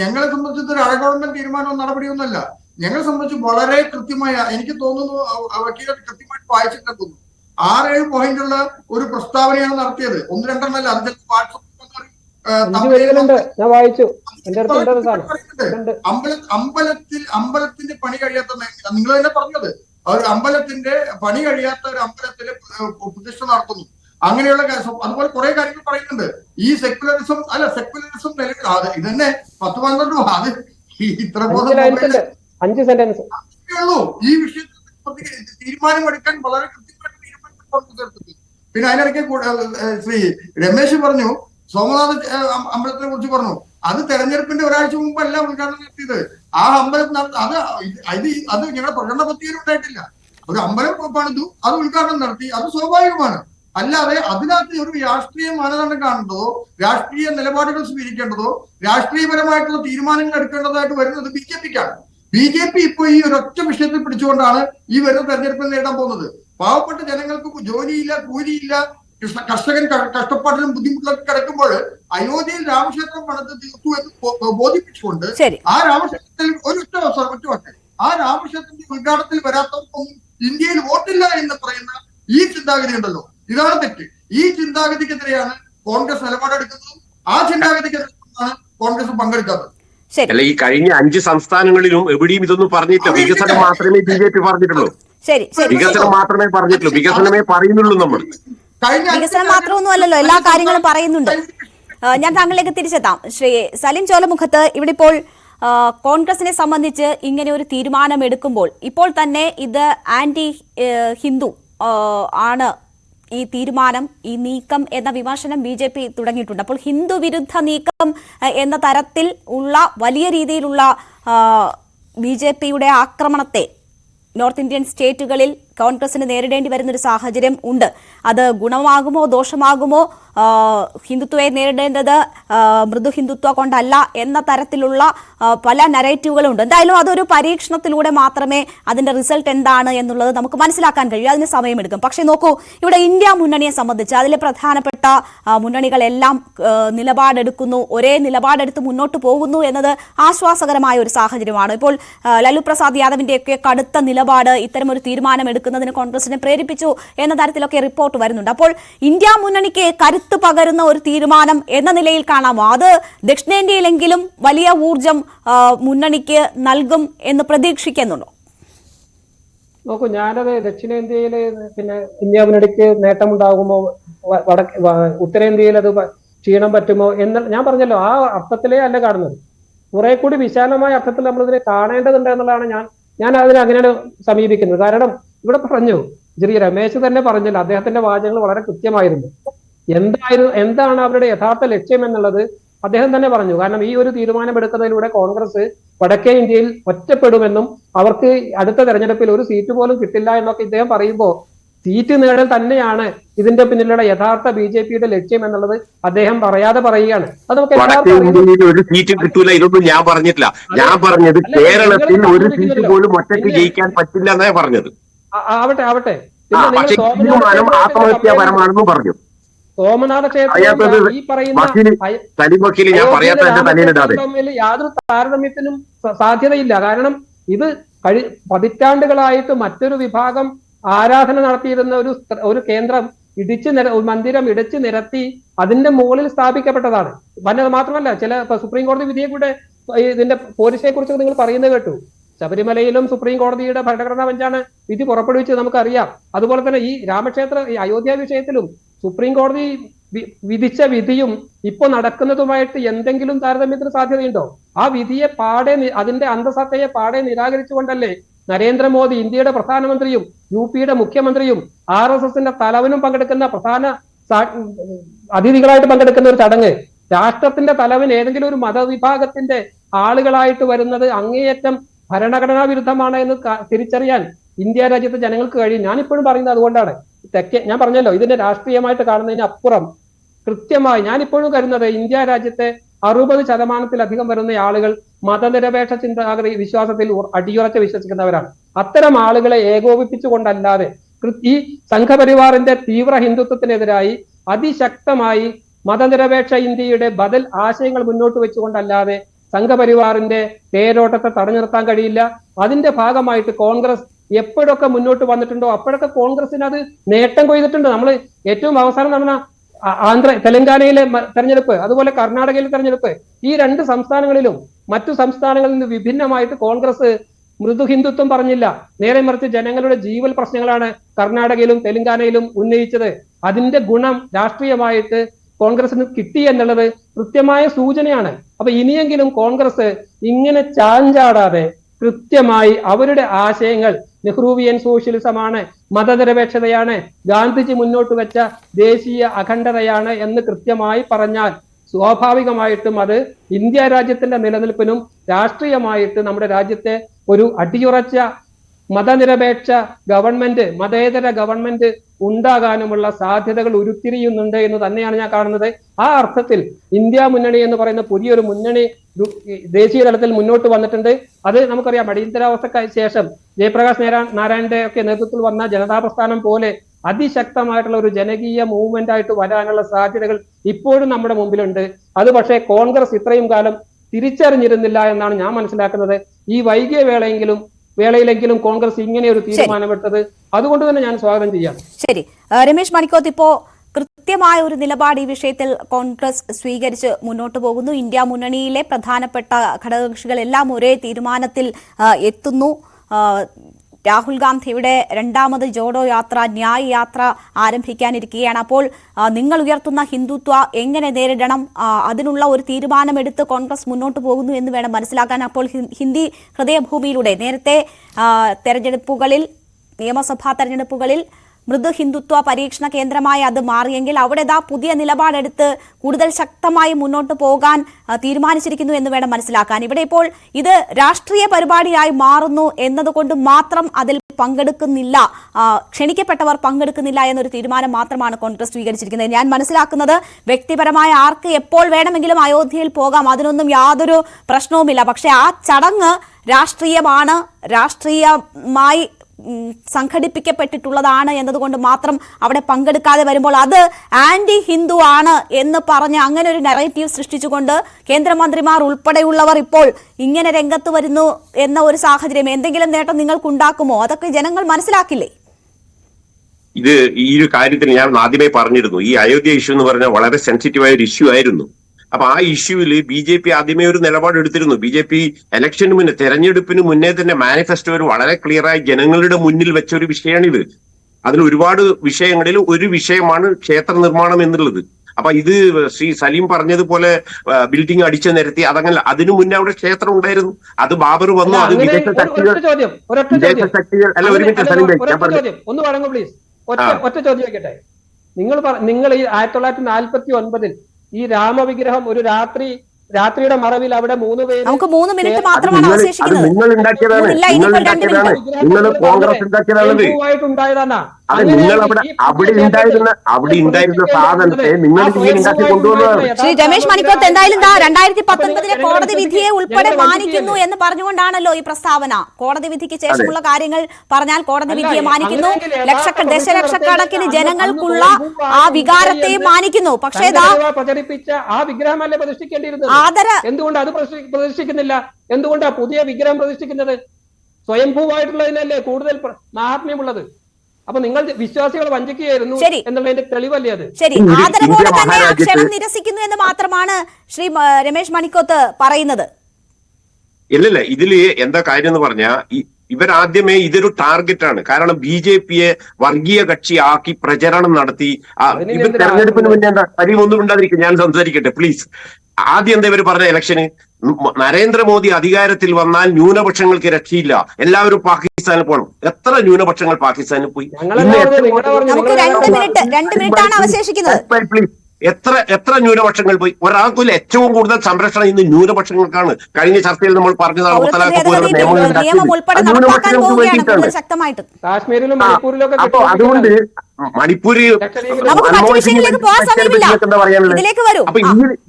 ഞങ്ങളെ സംബന്ധിച്ച് ഒരു അഴകോടമ്പൻ തീരുമാനവും നടപടിയൊന്നുമല്ല ഞങ്ങളെ സംബന്ധിച്ച് വളരെ കൃത്യമായ എനിക്ക് തോന്നുന്നു വക്കീലർ കൃത്യമായിട്ട് വായിച്ചിട്ട് തോന്നുന്നു ഏഴ് പോയിന്റുള്ള ഒരു പ്രസ്താവനയാണ് നടത്തിയത്. ഒന്ന് രണ്ടെണ്ണല്ല അത് വാട്സപ്പ് ഞാൻ വായിച്ചു. അമ്പലത്തിൽ അമ്പലത്തിന്റെ പണി കഴിയാത്ത മേഖല നിങ്ങൾ തന്നെ പറഞ്ഞത്. ഒരു അമ്പലത്തിന്റെ പണി കഴിയാത്ത ഒരു അമ്പലത്തിൽ പ്രതിഷ്ഠ നടത്തുന്നു. അങ്ങനെയുള്ള അതുപോലെ കുറെ കാര്യങ്ങൾ പറയുന്നുണ്ട്. ഈ സെക്യുലറിസം അല്ല സെക്യുലറിസം നിലവിൽ അത് ഇതന്നെ പത്ത് പന്ത്രണ്ട് അത് ഇത്ര അഞ്ച് സെന്റൻസ് ഉള്ളൂ. ഈ വിഷയത്തിൽ തീരുമാനമെടുക്കാൻ വളരെ കൃത്യമായിട്ട് തീരുമാനം കോൺഗ്രസ് എടുത്തത് പിന്നെ അതിനിടയ്ക്ക് ശ്രീ രമേശ് പറഞ്ഞു സോമനാഥ് അമ്പലത്തിനെ കുറിച്ച് പറഞ്ഞു. അത് തെരഞ്ഞെടുപ്പിന്റെ ഒരാഴ്ച മുമ്പല്ല ഉദ്ഘാടനം നടത്തിയത്. ആ അമ്പലം അത് അത് അത് ഞങ്ങളുടെ പ്രകടന പത്രികയിൽ ഉണ്ടായിട്ടില്ല. ഒരു അമ്പലം പണിതു അത് ഉദ്ഘാടനം നടത്തി അത് സ്വാഭാവികമാണ്. അല്ലാതെ അതിനകത്ത് ഒരു രാഷ്ട്രീയ മാനദണ്ഡം കാണേണ്ടതോ രാഷ്ട്രീയ നിലപാടുകൾ സ്വീകരിക്കേണ്ടതോ രാഷ്ട്രീയപരമായിട്ടുള്ള തീരുമാനങ്ങൾ എടുക്കേണ്ടതായിട്ട് വരുന്നത് ബി ജെ പിക്കാണ്. ബി ജെ പി ഇപ്പോൾ ഈ ഒരൊറ്റ വിഷയത്തിൽ പിടിച്ചുകൊണ്ടാണ് ഈ വരുന്ന തെരഞ്ഞെടുപ്പിൽ നേടാൻ പോകുന്നത്. പാവപ്പെട്ട ജനങ്ങൾക്ക് ജോലിയില്ല കൂലിയില്ല കർഷകൻ കഷ്ടപ്പാടിലും ബുദ്ധിമുട്ടിലൊക്കെ കിടക്കുമ്പോൾ അയോധ്യയിൽ രാമക്ഷേത്രം പണിത് തീർത്തു എന്ന് ബോധിപ്പിച്ചുകൊണ്ട് ആ രാമക്ഷേത്രത്തിൽ ഒരു ഒറ്റ അവസരം ഒറ്റ ആ രാമക്ഷേത്രത്തിന്റെ ഉദ്ഘാടനത്തിൽ വരാത്തവർക്കൊന്നും ഇന്ത്യയിൽ വോട്ടില്ല എന്ന് പറയുന്ന ഈ ചിന്താഗതി ഉണ്ടല്ലോ. ഇതാണ് തെറ്റ്. ഈ ചിന്താഗതിക്കെതിരെയാണ് കോൺഗ്രസ് നിലപാടെടുക്കുന്നതും ആ ചിന്താഗതിക്കെതിരെയാണ് കോൺഗ്രസ് പങ്കെടുക്കാത്തത്. അല്ല ഈ കഴിഞ്ഞ അഞ്ച് സംസ്ഥാനങ്ങളിലും എവിടെയും ഇതൊന്നും പറഞ്ഞിട്ടില്ല. വികസനം മാത്രമേ ബി ജെ പി പറഞ്ഞിട്ടുള്ളൂ. ശരി ശരി വികസനം മാത്രമേ പറഞ്ഞിട്ടുള്ളൂ. വികസനമേ പറയുന്നുള്ളൂ നമ്മൾ വികസനം മാത്രമൊന്നും അല്ലല്ലോ എല്ലാ കാര്യങ്ങളും പറയുന്നുണ്ട്. ഞാൻ താങ്കളിലേക്ക് തിരിച്ചെത്താം. ശ്രീ സലിം ചോലമുഖത്ത് ഇവിടെ ഇപ്പോൾ കോൺഗ്രസിനെ സംബന്ധിച്ച് ഇങ്ങനെ ഒരു തീരുമാനം എടുക്കുമ്പോൾ ഇപ്പോൾ തന്നെ ഇത് ആന്റി ഹിന്ദു ആണ് ഈ തീരുമാനം ഈ നീക്കം എന്ന വിമർശനം ബി ജെ പി തുടങ്ങിയിട്ടുണ്ട്. അപ്പോൾ ഹിന്ദു വിരുദ്ധ നീക്കം എന്ന തരത്തിൽ ഉള്ള വലിയ രീതിയിലുള്ള ബി ജെ പിയുടെ ആക്രമണത്തെ നോർത്ത് ഇന്ത്യൻ സ്റ്റേറ്റുകളിൽ കോൺഗ്രസിന് നേരിടേണ്ടി വരുന്ന ഒരു സാഹചര്യം ഉണ്ട്. അത് ഗുണമാകുമോ ദോഷമാകുമോ? ഹിന്ദുത്വയെ നേരിടേണ്ടത് മൃദു ഹിന്ദുത്വ കൊണ്ടല്ല എന്ന തരത്തിലുള്ള പല നരേറ്റീവുകളുണ്ട് എന്തായാലും അതൊരു പരീക്ഷണത്തിലൂടെ മാത്രമേ അതിന്റെ റിസൾട്ട് എന്താണ് എന്നുള്ളത് നമുക്ക് മനസ്സിലാക്കാൻ കഴിയൂ. അതിന് സമയമെടുക്കും. പക്ഷേ നോക്കൂ ഇവിടെ ഇന്ത്യ മുന്നണിയെ സംബന്ധിച്ച് അതിലെ പ്രധാനപ്പെട്ട മുന്നണികളെല്ലാം നിലപാടെടുക്കുന്നു ഒരേ നിലപാടെടുത്ത് മുന്നോട്ട് പോകുന്നു എന്നത് ആശ്വാസകരമായ ഒരു സാഹചര്യമാണ്. ഇപ്പോൾ ലല്ലു പ്രസാദ് യാദവിന്റെയൊക്കെ കടുത്ത നിലപാട് ഇത്തരമൊരു തീരുമാനം എടുക്കുന്നതിന് കോൺഗ്രസിനെ പ്രേരിപ്പിച്ചു എന്ന തരത്തിലൊക്കെ റിപ്പോർട്ട് വരുന്നുണ്ട്. അപ്പോൾ ഇന്ത്യ മുന്നണിക്ക് കരുത്ത് പകരുന്ന ഒരു തീരുമാനം എന്ന നിലയിൽ കാണാമോ? അത് ദക്ഷിണേന്ത്യയിലെങ്കിലും വലിയ ഊർജം മുന്നണിക്ക് നൽകും എന്ന് പ്രതീക്ഷിക്കുന്നുണ്ടോ? നോക്കൂ ഞാനത് ദക്ഷിണേന്ത്യയിൽ പിന്നെ ഇന്ത്യ മുന്നണിക്ക് നേട്ടമുണ്ടാകുമോ വടക്ക് ഉത്തരേന്ത്യയിൽ അത് ക്ഷീണം പറ്റുമോ എന്ന് ഞാൻ പറഞ്ഞല്ലോ ആ അർത്ഥത്തിലേ അല്ല കാണുന്നത്. കുറെ കൂടി വിശാലമായ അർത്ഥത്തിൽ നമ്മൾ ഇതിനെ കാണേണ്ടതുണ്ട് എന്നുള്ളതാണ് ഞാൻ ഞാൻ അതിനെ അങ്ങനെയാണ് സമീപിക്കുന്നത്. കാരണം ഇവിടെ പറഞ്ഞു ശ്രീ രമേശ് തന്നെ പറഞ്ഞല്ലോ അദ്ദേഹത്തിന്റെ വാചകങ്ങൾ വളരെ കൃത്യമായിരുന്നു. എന്തായിരുന്നു എന്താണ് അവരുടെ യഥാർത്ഥ ലക്ഷ്യം എന്നുള്ളത് അദ്ദേഹം തന്നെ പറഞ്ഞു. കാരണം ഈ ഒരു തീരുമാനമെടുക്കുന്നതിലൂടെ കോൺഗ്രസ് വടക്കേ ഇന്ത്യയിൽ ഒറ്റപ്പെടുമെന്നും അവർക്ക് അടുത്ത തെരഞ്ഞെടുപ്പിൽ ഒരു സീറ്റ് പോലും കിട്ടില്ല എന്നൊക്കെ ഇദ്ദേഹം പറയുമ്പോൾ സീറ്റ് നേടൽ തന്നെയാണ് ഇതിന്റെ പിന്നിലുള്ള യഥാർത്ഥ ബി ജെ പിയുടെ ലക്ഷ്യം എന്നുള്ളത് അദ്ദേഹം പറയാതെ പറയുകയാണ്. അത് നമുക്ക് ഒരു സീറ്റ് കിട്ടൂല ഇതൊന്നും ഞാൻ പറഞ്ഞിട്ടില്ല. ഞാൻ പറഞ്ഞത് കേരളത്തിൽ ഒരു സീറ്റ് പോലും ഒറ്റയ്ക്ക് ജയിക്കാൻ പറ്റില്ല എന്നാ പറഞ്ഞത്. ആവട്ടെ ആവട്ടെ. ആത്മഹത്യാപരമാണെന്നും പറഞ്ഞു. സോമനാഥ ക്ഷേത്രം ഈ പറയുന്ന തമ്മിൽ യാതൊരു താരതമ്യത്തിനും സാധ്യതയില്ല. കാരണം ഇത് കഴി പതിറ്റാണ്ടുകളായിട്ട് മറ്റൊരു വിഭാഗം ആരാധന നടത്തിയിരുന്ന ഒരു ഒരു കേന്ദ്രം ഇടിച്ച് നിര മന്ദിരം ഇടിച്ചു നിരത്തി അതിന്റെ മുകളിൽ സ്ഥാപിക്കപ്പെട്ടതാണ്. വന്നത് മാത്രമല്ല ചില സുപ്രീം കോടതി വിധിയെ കൂടെ ഇതിന്റെ പോലീസിനെ കുറിച്ച് നിങ്ങൾ പറയുന്നത് കേട്ടു. ശബരിമലയിലും സുപ്രീം കോടതിയുടെ ഭരണഘടനാ ബെഞ്ചാണ് വിധി പുറപ്പെടുവിച്ചത് നമുക്കറിയാം. അതുപോലെ തന്നെ ഈ രാമക്ഷേത്ര ഈ അയോധ്യ വിഷയത്തിലും സുപ്രീം കോടതി വിധിച്ച വിധിയും ഇപ്പൊ നടക്കുന്നതുമായിട്ട് എന്തെങ്കിലും താരതമ്യത്തിന് സാധ്യതയുണ്ടോ? ആ വിധിയെ പാടെ അതിന്റെ അന്തസത്തയെ പാടെ നിരാകരിച്ചുകൊണ്ടല്ലേ നരേന്ദ്രമോദി ഇന്ത്യയുടെ പ്രധാനമന്ത്രിയും യു പിയുടെ മുഖ്യമന്ത്രിയും ആർ എസ് എസിന്റെ തലവനും പങ്കെടുക്കുന്ന പ്രധാന അതിഥികളായിട്ട് പങ്കെടുക്കുന്ന ഒരു ചടങ്ങ്. രാഷ്ട്രത്തിന്റെ തലവൻ ഏതെങ്കിലും ഒരു മതവിഭാഗത്തിന്റെ ആളുകളായിട്ട് വരുന്നത് അങ്ങേയറ്റം ഭരണഘടനാ വിരുദ്ധമാണ് എന്ന് തിരിച്ചറിയാൻ ഇന്ത്യ രാജ്യത്തെ ജനങ്ങൾക്ക് കഴിയും. ഞാനിപ്പോഴും പറയുന്നത് അതുകൊണ്ടാണ്. തെക്കേ ഞാൻ പറഞ്ഞല്ലോ ഇതിന്റെ രാഷ്ട്രീയമായിട്ട് കാണുന്നതിന് അപ്പുറം കൃത്യമായി ഞാനിപ്പോഴും കരുതുന്നത് ഇന്ത്യ രാജ്യത്തെ അറുപത് ശതമാനത്തിലധികം വരുന്ന ആളുകൾ മതനിരപേക്ഷ ചിന്താഗതി വിശ്വാസത്തിൽ അടിയുറച്ച് വിശ്വസിക്കുന്നവരാണ്. അത്തരം ആളുകളെ ഏകോപിപ്പിച്ചുകൊണ്ടല്ലാതെ ഈ സംഘപരിവാറിന്റെ തീവ്ര ഹിന്ദുത്വത്തിനെതിരായി അതിശക്തമായി മതനിരപേക്ഷ ഇന്ത്യയുടെ ബദൽ ആശയങ്ങൾ മുന്നോട്ട് വെച്ചുകൊണ്ടല്ലാതെ സംഘപരിവാറിന്റെ പേരോട്ടത്തെ തടഞ്ഞു നിർത്താൻ കഴിയില്ല. അതിന്റെ ഭാഗമായിട്ട് കോൺഗ്രസ് എപ്പോഴൊക്കെ മുന്നോട്ട് വന്നിട്ടുണ്ടോ? അപ്പോഴൊക്കെ കോൺഗ്രസിന് അത് നേട്ടം കൊയ്തിട്ടുണ്ട്. നമ്മൾ ഏറ്റവും അവസാനം നടന്ന ആന്ധ്ര തെലങ്കാനയിലെ തെരഞ്ഞെടുപ്പ് അതുപോലെ കർണാടകയിലെ തെരഞ്ഞെടുപ്പ് ഈ രണ്ട് സംസ്ഥാനങ്ങളിലും മറ്റു സംസ്ഥാനങ്ങളിൽ നിന്ന് വിഭിന്നമായിട്ട് കോൺഗ്രസ് മൃദു ഹിന്ദുത്വം പറഞ്ഞില്ല. നേരെ മറിച്ച് ജനങ്ങളുടെ ജീവൽ പ്രശ്നങ്ങളാണ് കർണാടകയിലും തെലങ്കാനയിലും ഉന്നയിച്ചത്. അതിന്റെ ഗുണം രാഷ്ട്രീയമായിട്ട് കോൺഗ്രസിന് കിട്ടി എന്നുള്ളത് കൃത്യമായ സൂചനയാണ്. അപ്പൊ ഇനിയെങ്കിലും കോൺഗ്രസ് ഇങ്ങനെ ചാഞ്ചാടാതെ കൃത്യമായി അവരുടെ ആശയങ്ങൾ നെഹ്റുവിയൻ സോഷ്യലിസമാണ് മതനിരപേക്ഷതയാണ് ഗാന്ധിജി മുന്നോട്ട് വെച്ച ദേശീയ അഖണ്ഡതയാണ് എന്ന് കൃത്യമായി പറഞ്ഞാൽ സ്വാഭാവികമായിട്ടും അത് ഇന്ത്യ രാജ്യത്തിന്റെ നിലനിൽപ്പിനും രാഷ്ട്രീയമായിട്ട് നമ്മുടെ രാജ്യത്തെ ഒരു അടിയുറച്ച മതനിരപേക്ഷ ഗവൺമെന്റ് മതേതര ഗവൺമെന്റ് ഉണ്ടാകാനുമുള്ള സാധ്യതകൾ ഉരുത്തിരിയുന്നുണ്ട് എന്ന് തന്നെയാണ് ഞാൻ കാണുന്നത്. ആ അർത്ഥത്തിൽ ഇന്ത്യ മുന്നണി എന്ന് പറയുന്ന പുതിയൊരു മുന്നണി ദേശീയ തലത്തിൽ മുന്നോട്ട് വന്നിട്ടുണ്ട്. അത് നമുക്കറിയാം അടിയന്തരാവസ്ഥയ്ക്ക് ശേഷം ജയപ്രകാശ് നാരാ- നാരായണന്റെ ഒക്കെ നേതൃത്വത്തിൽ വന്ന ജനതാ പ്രസ്ഥാനം പോലെ അതിശക്തമായിട്ടുള്ള ഒരു ജനകീയ മൂവ്മെന്റ് ആയിട്ട് വരാനുള്ള സാധ്യതകൾ ഇപ്പോഴും നമ്മുടെ മുമ്പിലുണ്ട്. അത് പക്ഷേ കോൺഗ്രസ് ഇത്രയും കാലം തിരിച്ചറിഞ്ഞിരുന്നില്ല എന്നാണ് ഞാൻ മനസ്സിലാക്കുന്നത്. ഈ വൈകിയ വേളയെങ്കിലും വേളയിലെങ്കിലും കോൺഗ്രസ് ഇങ്ങനെ ഒരു തീരുമാനമെടുത്തത് അതുകൊണ്ട് തന്നെ ഞാൻ സ്വാഗതം ചെയ്യാം. ശരി. രമേശ് മണിക്കോത്ത് ഇപ്പോ കൃത്യമായ ഒരു നിലപാട് ഈ വിഷയത്തിൽ കോൺഗ്രസ് സ്വീകരിച്ച് മുന്നോട്ട് പോകുന്നു. ഇന്ത്യ മുന്നണിയിലെ പ്രധാനപ്പെട്ട ഘടകകക്ഷികളെല്ലാം ഒരേ തീരുമാനത്തിൽ എത്തുന്നു. രാഹുൽ ഗാന്ധിയുടെ രണ്ടാമത് ജോഡോ യാത്ര ന്യായ് യാത്ര ആരംഭിക്കാനിരിക്കുകയാണ്. അപ്പോൾ നിങ്ങൾ ഉയർത്തുന്ന ഹിന്ദുത്വ എങ്ങനെ നേരിടണം? അതിനുള്ള ഒരു തീരുമാനമെടുത്ത് കോൺഗ്രസ് മുന്നോട്ട് പോകുന്നു എന്ന് വേണം മനസ്സിലാക്കാൻ. അപ്പോൾ ഹിന്ദി ഹൃദയഭൂമിയിലൂടെ നേരത്തെ തെരഞ്ഞെടുപ്പുകളിൽ നിയമസഭാ തെരഞ്ഞെടുപ്പുകളിൽ മൃദു ഹിന്ദുത്വ പരീക്ഷണ കേന്ദ്രമായി അത് മാറിയെങ്കിൽ അവിടെ ഇതാ പുതിയ നിലപാടെടുത്ത് കൂടുതൽ ശക്തമായി മുന്നോട്ട് പോകാൻ തീരുമാനിച്ചിരിക്കുന്നു എന്ന് വേണം മനസ്സിലാക്കാൻ. ഇവിടെ ഇപ്പോൾ ഇത് രാഷ്ട്രീയ പരിപാടിയായി മാറുന്നു എന്നതുകൊണ്ട് മാത്രം അതിൽ പങ്കെടുക്കുന്നില്ല ക്ഷണിക്കപ്പെട്ടവർ പങ്കെടുക്കുന്നില്ല എന്നൊരു തീരുമാനം മാത്രമാണ് കോൺഗ്രസ് സ്വീകരിച്ചിരിക്കുന്നത്. ഞാൻ മനസ്സിലാക്കുന്നത് വ്യക്തിപരമായ ആർക്ക് എപ്പോൾ വേണമെങ്കിലും അയോധ്യയിൽ പോകാം അതിനൊന്നും യാതൊരു പ്രശ്നവുമില്ല. പക്ഷേ ആ ചടങ്ങ് രാഷ്ട്രീയമാണ് രാഷ്ട്രീയമായി സംഘടിപ്പിക്കപ്പെട്ടിട്ടുള്ളതാണ് എന്നതുകൊണ്ട് മാത്രം അവിടെ പങ്കെടുക്കാതെ വരുമ്പോൾ അത് ആന്റി ഹിന്ദു ആണ് എന്ന് പറഞ്ഞ് അങ്ങനെ ഒരു നെറേറ്റീവ് സൃഷ്ടിച്ചുകൊണ്ട് കേന്ദ്രമന്ത്രിമാർ ഉൾപ്പെടെയുള്ളവർ ഇപ്പോൾ ഇങ്ങനെ രംഗത്ത് വരുന്നു എന്ന ഒരു സാഹചര്യം എന്തെങ്കിലും നേട്ടം നിങ്ങൾക്ക് ഉണ്ടാക്കുമോ അതൊക്കെ ജനങ്ങൾ മനസ്സിലാക്കില്ലേ? ഇത് ഈ ഒരു കാര്യത്തിൽ ഞാൻ ആദ്യമേ പറഞ്ഞിരുന്നു. ഈ അയോധ്യ ഇഷ്യൂ എന്ന് പറഞ്ഞാൽ വളരെ സെൻസിറ്റീവായ ഒരു ഇഷ്യൂ ആയിരുന്നു. അപ്പൊ ആ ഇഷ്യൂവിൽ ബി ജെ പി ആദ്യമേ ഒരു നിലപാടെടുത്തിരുന്നു. ബി ജെ പി ഇലക്ഷന് മുന്നേ തെരഞ്ഞെടുപ്പിന് മുന്നേ തന്നെ മാനിഫെസ്റ്റോയിൽ വളരെ ക്ലിയറായി ജനങ്ങളുടെ മുന്നിൽ വെച്ച ഒരു വിഷയമാണിത്. അതിൽ ഒരുപാട് വിഷയങ്ങളിൽ ഒരു വിഷയമാണ് ക്ഷേത്ര നിർമ്മാണം എന്നുള്ളത്. അപ്പൊ ഇത് ശ്രീ സലീം പറഞ്ഞതുപോലെ ബിൽഡിംഗ് അടിച്ചു നിരത്തി അതങ്ങനെ അതിനു മുന്നേ അവിടെ ക്ഷേത്രം ഉണ്ടായിരുന്നു. അത് ബാബർ വന്നു അത് വിദേശ ശക്തികൾ വിദേശ ശക്തികൾ അല്ല ഒരു മിനിറ്റ് സലീം പറഞ്ഞു ഒന്ന് വഴങ്ങൂ പ്ലീസ് ഒറ്റ ചോദ്യം നിങ്ങൾ നിങ്ങൾ ഈ ആയിരത്തി തൊള്ളായിരത്തി നാൽപ്പത്തി ഒൻപതിൽ ഈ രാമവിഗ്രഹം ഒരു രാത്രി രാത്രിയുടെ മറവിൽ അവിടെ മൂന്ന് പേര് നമുക്ക് മൂന്ന് മിനിറ്റ് മാത്രമാണ് അവശേഷിക്കുന്നത്. നിങ്ങൾ ഉണ്ടാക്കിയതാണ്. നിങ്ങൾ രണ്ട് ഉണ്ടാക്കിയതാണ്. നിങ്ങൾ കോൺഗ്രസ് ഉണ്ടാക്കിയതാണത് ഉണ്ടായതാണ് അത് നിങ്ങൾ അവിടെ അവിടെ ഉണ്ടായിരുന്ന അവിടെ ഉണ്ടായിരുന്ന സാധനത്തെ നിങ്ങൾ ഇങ്ങനെ ഉണ്ടാക്കി കൊണ്ടുവന്നതാണ്. ശ്രീ രമേശ് മണിക്കോത്ത് എന്തായാലും ദാ രണ്ടായിരത്തി പത്തൊൻപതിലെ കോടതി വിധിയെ ഉൾപ്പെടെ മാനിക്കുന്നു എന്ന് പറഞ്ഞുകൊണ്ടാണല്ലോ ഈ പ്രസ്താവന. കോടതി വിധിക്ക് ശേഷമുള്ള കാര്യങ്ങൾ പറഞ്ഞാൽ കോടതി വിധിയെ മാനിക്കുന്നു. ലക്ഷക്ക ലക്ഷ ദശലക്ഷക്കണക്കിന് ജനങ്ങൾക്കുള്ള ആ വികാരത്തെയും മാനിക്കുന്നു. പക്ഷേ ആ വിഗ്രഹമല്ലേ പ്രതിഷ്ഠിക്കേണ്ടിയിരുന്നത്? ആദര എന്തുകൊണ്ട് അത് പ്രദർശിക്കുന്നില്ല? പ്രതിഷ്ഠിക്കുന്നില്ല എന്തുകൊണ്ടാ പുതിയ വിഗ്രഹം പ്രതിഷ്ഠിക്കുന്നത് സ്വയംഭൂവായിട്ടുള്ളതിനല്ലേ കൂടുതൽ മാഹാത്മ്യമുള്ളത്? അപ്പൊ നിങ്ങൾ വിശ്വാസികളെ വഞ്ചിക്കുകയായിരുന്നു. എന്നുള്ളതിന്റെ തെളിവല്ലേ അത്? ശരി. ആദരവോടെ തന്നെ നിരസിക്കുന്നു എന്ന് മാത്രമാണ് ശ്രീ രമേശ് മണിക്കോത്ത് പറയുന്നത്. ഇല്ലല്ല ഇതിൽ എന്താ കാര്യം എന്ന് പറഞ്ഞാ ഇവരാദ്യമേ ഇതൊരു ടാർഗറ്റ് ആണ് കാരണം ബി ജെ പിയെ വർഗീയ കക്ഷിയാക്കി പ്രചരണം നടത്തി. ഇവർ തെരഞ്ഞെടുപ്പിന് മുന്നേ എന്താ പരിമൊന്നും ഒന്നും ഉണ്ടാതിരിക്കും. ഞാൻ സംസാരിക്കട്ടെ പ്ലീസ്. ആദ്യം എന്താ ഇവർ പറഞ്ഞ ഇലക്ഷന് നരേന്ദ്രമോദി അധികാരത്തിൽ വന്നാൽ ന്യൂനപക്ഷങ്ങൾക്ക് രക്ഷയില്ല. എല്ലാവരും പാകിസ്ഥാനിൽ പോകണം. എത്ര ന്യൂനപക്ഷങ്ങൾ പാകിസ്ഥാനിൽ പോയി? എത്ര പ്ലീസ് എത്ര എത്ര ന്യൂനപക്ഷങ്ങൾ പോയി? ഒരാൾക്കും ഏറ്റവും കൂടുതൽ സംരക്ഷണം ഇന്ന് ന്യൂനപക്ഷങ്ങൾക്കാണ്. കഴിഞ്ഞ ചർച്ചയിൽ നമ്മൾ പറഞ്ഞതാണ് മുത്തലാഖ് പോലുള്ള നിയമങ്ങൾ ന്യൂനപക്ഷങ്ങൾക്ക് വേണ്ടിയിട്ടാണ്. ശക്തമായിട്ട്. കാശ്മീരിലും മണിപ്പൂരിലും ഒക്കെ അപ്പൊ അതുകൊണ്ട് മണിപ്പൂര് എന്താ പറയാനുള്ളത്? അപ്പൊ.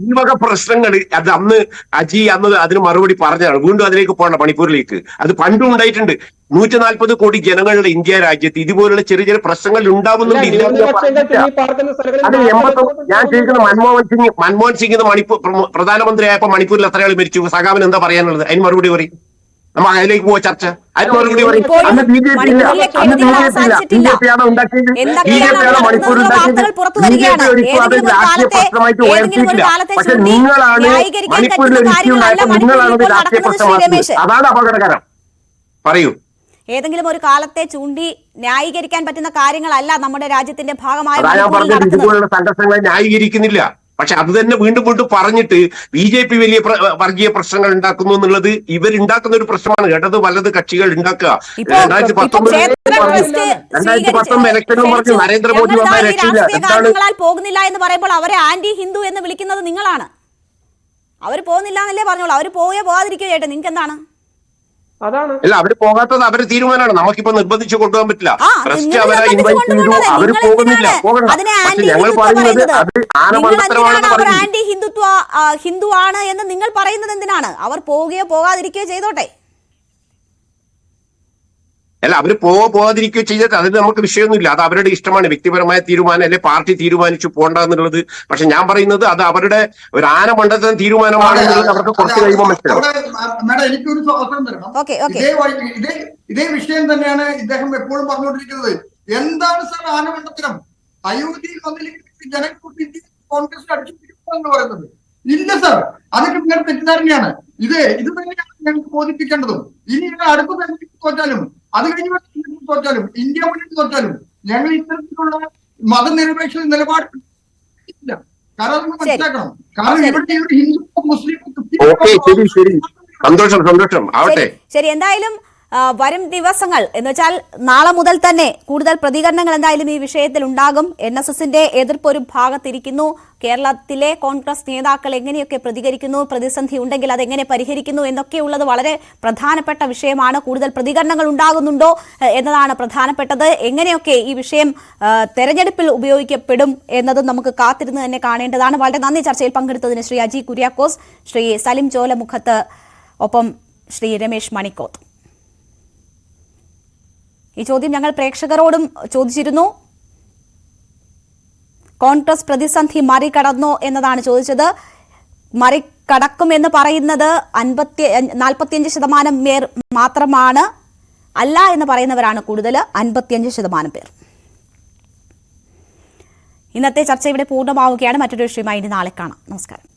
ഈ വക പ്രശ്നങ്ങൾ അത് അന്ന് അജി അന്ന് അതിന് മറുപടി പറഞ്ഞതാണ്. വീണ്ടും അതിലേക്ക് പോകണം മണിപ്പൂരിലേക്ക്. അത് പണ്ടും ഉണ്ടായിട്ടുണ്ട്. നൂറ്റി നാൽപ്പത് കോടി ജനങ്ങളുടെ ഇന്ത്യ രാജ്യത്ത് ഇതുപോലുള്ള ചെറിയ ചെറിയ പ്രശ്നങ്ങൾ ഉണ്ടാവുന്നുണ്ട്. അത് ഞാൻ ചോദിക്കുന്നത് മൻമോഹൻ സിംഗ് മൻമോഹൻ സിംഗ് മണിപ്പൂർ പ്രധാനമന്ത്രി പ്രധാനമന്ത്രിയായപ്പോ മണിപ്പൂരിൽ എത്ര ആൾ മരിച്ചു. സഖാവിന് എന്താ പറയാനുള്ളത്? അതിന് മറുപടി പറയും. നമ്മൾ അതിലേക്ക് പോവാ ചർച്ച. അതിന് മറുപടി പറയും ഇപ്പോഴും അന്ന് ബി ജെ പി ഇല്ല മണിപ്പൂരിലെ അന്ന് ബി ജെ പി ഇല്ല ബി ജെ പി ആണ് ഉണ്ടാക്കിയത്. ബി ജെ പി ആണ് മണിപ്പൂർ ഉണ്ടാക്കിയത് ബി ജെ. പി ഒരിക്കലും അത് രാഷ്ട്രീയ പ്രശ്നമായിട്ട് ഉയർത്തിയിട്ടില്ല പക്ഷെ നിങ്ങളാണ് ന്യായീകരിക്കാൻ മണിപ്പൂരിൽ പറ്റുന്ന ഒരു ഇഷ്യൂ കാര്യങ്ങളല്ല ഉണ്ടായപ്പോൾ നിങ്ങളാണ് രാഷ്ട്രീയ അതാണ് അപകടകരം. പറയൂ. ഏതെങ്കിലും ഒരു കാലത്തെ ചൂണ്ടി ന്യായീകരിക്കാൻ പറ്റുന്ന കാര്യങ്ങളല്ല നമ്മുടെ രാജ്യത്തിന്റെ ഭാഗമായ സംഘർഷങ്ങളെ ന്യായീകരിക്കുന്നില്ല. പക്ഷെ അത് തന്നെ വീണ്ടും വീണ്ടും പറഞ്ഞിട്ട് ബി ജെ പി വലിയ വർഗീയ പ്രശ്നങ്ങൾ ഉണ്ടാക്കുന്നു എന്നുള്ളത് ഇവരുണ്ടാക്കുന്ന ഒരു പ്രശ്നമാണ്. ഇടത് വലത് കക്ഷികൾ ഉണ്ടാക്കുക. രണ്ടായിരത്തി പത്തൊമ്പത് രണ്ടായിരത്തി പത്തൊമ്പത് ഇലക്ഷനും പറഞ്ഞു നരേന്ദ്രമോദി വന്ന രക്ഷയില്ല എന്താണ് പോകുന്നില്ല എന്ന് പറയുമ്പോൾ അവരെ ആന്റി ഹിന്ദു എന്ന് വിളിക്കുന്നത് നിങ്ങളാണ്. അവർ പോകുന്നില്ല എന്നല്ലേ പറഞ്ഞോളൂ. അവർ പോയേ പോകാതിരിക്കുക ചേട്ടൻ നിങ്ങൾക്ക് എന്താണ് അതാണ്. അല്ല അവർ പോകാത്തത് അവർ തീരുമാനമാണ്. നമുക്കിപ്പോ നിർബന്ധിച്ച് കൊണ്ടുപോകാൻ പറ്റില്ല. ട്രസ്റ്റ് അവരെ ഇൻവൈറ്റ് ചെയ്തു അവർ പോകുന്നില്ല. പോകണം പോകണ്ട പക്ഷെ ഞങ്ങൾ പറയുന്നത്? അത് എന്തിനാണ് പറയുന്നത്. ഹിന്ദുത്വ ഹിന്ദു ആണ് എന്ന് നിങ്ങൾ പറയുന്നത് എന്തിനാണ്? അവർ പോവുകയോ പോകാതിരിക്കുകയോ ചെയ്തോട്ടെ. അല്ല അവർ പോവോ പോവാതിരിക്കുകയോ ചെയ്തിട്ട് അതിന് നമുക്ക് വിഷയമൊന്നുമില്ല. അത് അവരുടെ ഇഷ്ടമാണ്. വ്യക്തിപരമായ തീരുമാനം അല്ലെ പാർട്ടി തീരുമാനിച്ചു പോണ്ടെന്നുള്ളത് പക്ഷെ ഞാൻ പറയുന്നത് അത് അവരുടെ ഒരു ആന മണ്ഡലത്തിൽ തീരുമാനമാണ് അവർക്ക് കുറച്ച് കഴിയുമ്പോൾ മനസ്സിലാവും. ഇതേ വിഷയം തന്നെയാണ് ഇദ്ദേഹം എപ്പോഴും പറഞ്ഞുകൊണ്ടിരിക്കുന്നത്. എന്താണ് സാർ ആനമണ്ഡലം? അയോധ്യയിൽ വന്നില്ലെങ്കിൽ ജനക്കൂട്ടി കോൺഗ്രസ് അടിച്ചു എന്ന് പറയുന്നത്? ഇല്ല സാർ. അതൊക്കെ നിങ്ങളുടെ തെറ്റിദ്ധാരണയാണ്. ഇത് ഇത് തന്നെയാണ് ഞങ്ങൾക്ക് ബോധിപ്പിക്കേണ്ടതും. ഇനി അടുത്ത തെരഞ്ഞെടുപ്പ് തോറ്റാലും അത് കഴിഞ്ഞ് തോറ്റാലും ഇന്ത്യ മുന്നിട്ട് തോറ്റാലും ഞങ്ങൾ ഇത്തരത്തിലുള്ള മതനിരപേക്ഷ നിലപാട് ഇല്ല. കാരണം. മനസ്സിലാക്കണം. കാരണം ഇവിടെ ഒരു ഹിന്ദു മുസ്ലിം ഓക്കെ ശരി ശരി. സന്തോഷം സന്തോഷം. ആവട്ടെ. ശരി. എന്തായാലും വരും ദിവസങ്ങൾ എന്ന് വെച്ചാൽ നാളെ മുതൽ തന്നെ കൂടുതൽ പ്രതികരണങ്ങൾ എന്തായാലും ഈ വിഷയത്തിൽ ഉണ്ടാകും. എൻ എസ് എസിന്റെ എതിർപ്പ് ഒരു ഭാഗത്തിരിക്കുന്നു. കേരളത്തിലെ കോൺഗ്രസ് നേതാക്കൾ എങ്ങനെയൊക്കെ പ്രതികരിക്കുന്നു? പ്രതിസന്ധി ഉണ്ടെങ്കിൽ അതെങ്ങനെ പരിഹരിക്കുന്നു? എന്നൊക്കെയുള്ളത് വളരെ പ്രധാനപ്പെട്ട വിഷയമാണ്. കൂടുതൽ പ്രതികരണങ്ങൾ ഉണ്ടാകുന്നുണ്ടോ എന്നതാണ് പ്രധാനപ്പെട്ടത്. എങ്ങനെയൊക്കെ ഈ വിഷയം തെരഞ്ഞെടുപ്പിൽ ഉപയോഗിക്കപ്പെടും എന്നതും നമുക്ക് കാത്തിരുന്ന് തന്നെ കാണേണ്ടതാണ്. വളരെ നന്ദി ചർച്ചയിൽ പങ്കെടുത്തതിന് ശ്രീ അജി കുര്യാക്കോസ് ശ്രീ സലിം ചോലമുഖത്ത് ഒപ്പം ശ്രീ രമേശ് മണിക്കോത്ത്. ഈ ചോദ്യം ഞങ്ങൾ പ്രേക്ഷകരോടും ചോദിച്ചിരുന്നു. കോൺഗ്രസ് പ്രതിസന്ധി മറികടന്നോ എന്നതാണ് ചോദിച്ചത്. മറികടക്കുമെന്ന് പറയുന്നത് അൻപത്തി നാൽപ്പത്തിയഞ്ച് ശതമാനം പേർ മാത്രമാണ്. അല്ല എന്ന് പറയുന്നവരാണ് കൂടുതൽ അൻപത്തിയഞ്ച് ശതമാനം പേർ. ഇന്നത്തെ ചർച്ച ഇവിടെ പൂർണമാവുകയാണ്. മറ്റൊരു വിഷയമായി ഇനി നാളെ കാണാം. നമസ്കാരം.